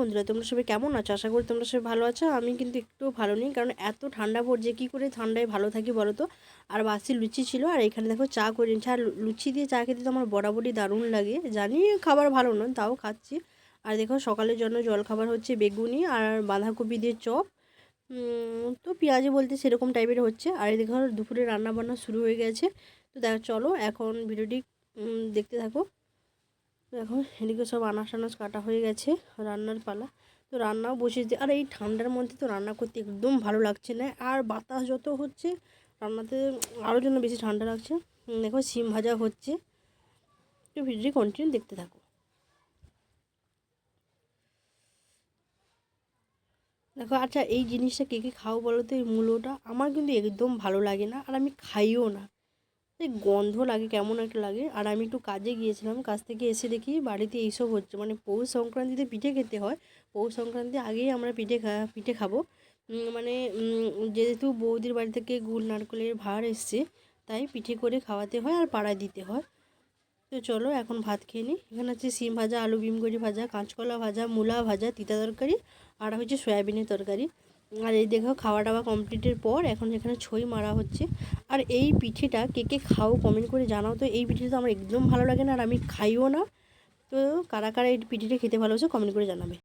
বন্ধুরা, তোমরা সবাই কেমন আছো? আশা করি তোমরা সবাই ভালো আছো। আমি কিন্তু একটু ভালো নেই, কারণ এত ঠান্ডা পড়ছে কী করে ঠান্ডায় ভালো থাকি বলো তো? আর বাসি লুচি ছিল, আর এখানে দেখো চা করে নিচ্ছি। আর লুচি দিয়ে চা খেতে তো আমার বরাবরই দারুণ লাগে। জানি খাবার ভালো নয়, তাও খাচ্ছি। আর দেখো সকালের জন্য জল খাবার হচ্ছে বেগুনি আর বাঁধাকপি দিয়ে চপ। তো পেঁয়াজি বলতে সেরকম টাইপের হচ্ছে। আর দেখো দুপুরে রান্না বান্না শুরু হয়ে গেছে। তো দেখো, চলো এখন ভিডিওটি দেখতে থাকো। এখন এদিকে সব আনাজ টানাজ কাটা হয়ে গেছে, রান্নার পালা। তো রান্নাও বসিয়ে দিই আর এই ঠান্ডার মধ্যে তো রান্না করতে একদম ভালো লাগছে না। আর বাতাস যত হচ্ছে, রান্নাতে আরও জন্য বেশি ঠান্ডা লাগছে। দেখো সিম ভাজা হচ্ছে। তো ভিডিওটি কন্টিনিউ দেখতে থাকো। দেখো আচ্ছা এই জিনিসটা কে কে খাও বলো তো? এই মূলোটা আমার কিন্তু একদম ভালো লাগে না। আর আমি খাইও না। গন্ধ লাগে, কেমন একটা লাগে। আর আমি একটু কাজে গিয়েছিলাম, কাজ থেকে এসে দেখি বাড়িতে এইসব হচ্ছে। মানে পৌষ সংক্রান্তিতে পিঠে খেতে হয়। পৌষ সংক্রান্তি আগেই আমরা পিঠে খা, পিঠে খাব। মানে যেহেতু বৌদির বাড়ি থেকে গুড়, নারকেলের ভাড় এসছে, তাই পিঠে করে খাওয়াতে হয় আর পাড়ায় দিতে হয়। তো চলো, এখন ভাত খেয়ে নিই। এখানে আছে সিম ভাজা, আলু বিমগড়ি ভাজা, কাঁচকলা ভাজা, মূলা ভাজা, তিতা তরকারি, আর হচ্ছে সয়াবিনের তরকারি। আর এই দেখো খাওয়া দাওয়া কমপ্লিটের পর এখন এখানে ছই মারা হচ্ছে। আর এই পিঠেটা কে কে খাও কমেন্ট করে জানাও। তো এই পিঠেটা তো আমার একদম ভালো লাগে না আর আমি খাইও না। তো কারা কারা এই পিঠেটা খেতে ভালোবাসে কমেন্ট করে জানাবে।